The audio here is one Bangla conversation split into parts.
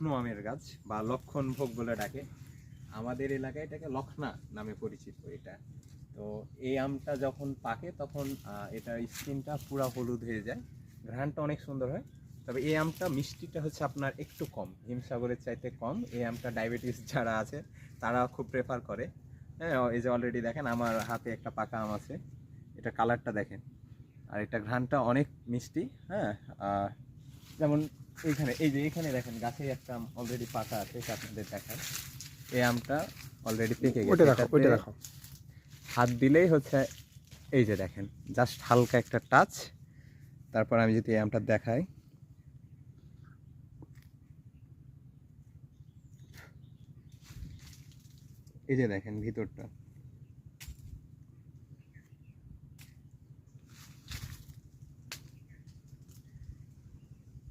লখনৌ আমের গাছ বা লক্ষণ ভোগ বলে ডাকে। আমাদের এলাকায় এটাকে লখনা নামে পরিচিত এটা। তো এই আমটা যখন পাকে তখন এটার স্কিনটা পুরো হলুদ হয়ে যায়। ঘ্রাণটা অনেক সুন্দর হয়। তবে এই আমটা মিষ্টিটা হচ্ছে আপনার একটু কম, হিমসাগরের চাইতে কম। এই আমটা ডায়াবেটিস যারা আছে তারা খুব প্রেফার করে। হ্যাঁ এই যে অলরেডি দেখেন, আমার হাতে একটা পাকা আম আছে। এটা কালারটা দেখেন। আর এটা ঘ্রাণটা অনেক মিষ্টি হ্যাঁ। যেমন এইখানে এই যে এখানে দেখেন গাছে একটা আম অলরেডি পাকা আছে এটা আপনাদের দেখায় এই আমটা অলরেডি পেকে গেছে। দেখো এটাতে ওইটা দেখো। হাত দিলেই হচ্ছে এই যে দেখেন জাস্ট হালকা একটা টাচ তারপর আমি যদি এই আমটা দেখাই। এই যে দেখেন ভিতরটা।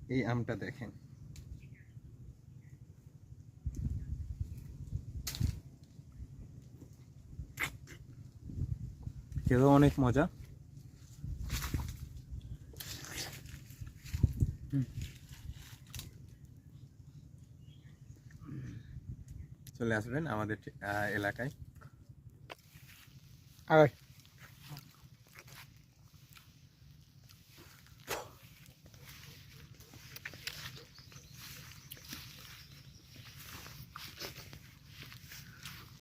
এই আমটা দেখেন। খেতেও অনেক মজা। চলে আসবেন আমাদের এলাকায়। আয়